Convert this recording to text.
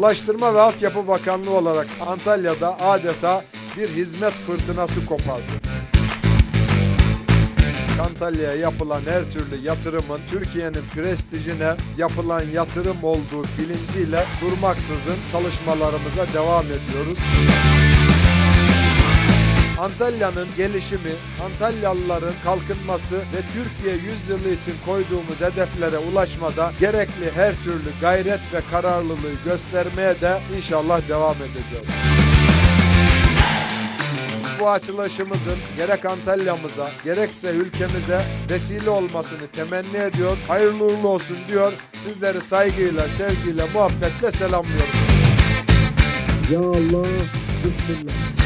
Ulaştırma ve Altyapı Bakanlığı olarak Antalya'da adeta bir hizmet fırtınası kopardı. Antalya'ya yapılan her türlü yatırımın Türkiye'nin prestijine yapılan yatırım olduğu bilinciyle durmaksızın çalışmalarımıza devam ediyoruz. Antalya'nın gelişimi, Antalyalıların kalkınması ve Türkiye yüzyılı için koyduğumuz hedeflere ulaşmada gerekli her türlü gayret ve kararlılığı göstermeye de inşallah devam edeceğiz. Bu açılışımızın gerek Antalya'mıza gerekse ülkemize vesile olmasını temenni ediyor. Hayırlı uğurlu olsun diyor. Sizleri saygıyla, sevgiyle, muhabbetle selamlıyorum. Ya Allah, Bismillah.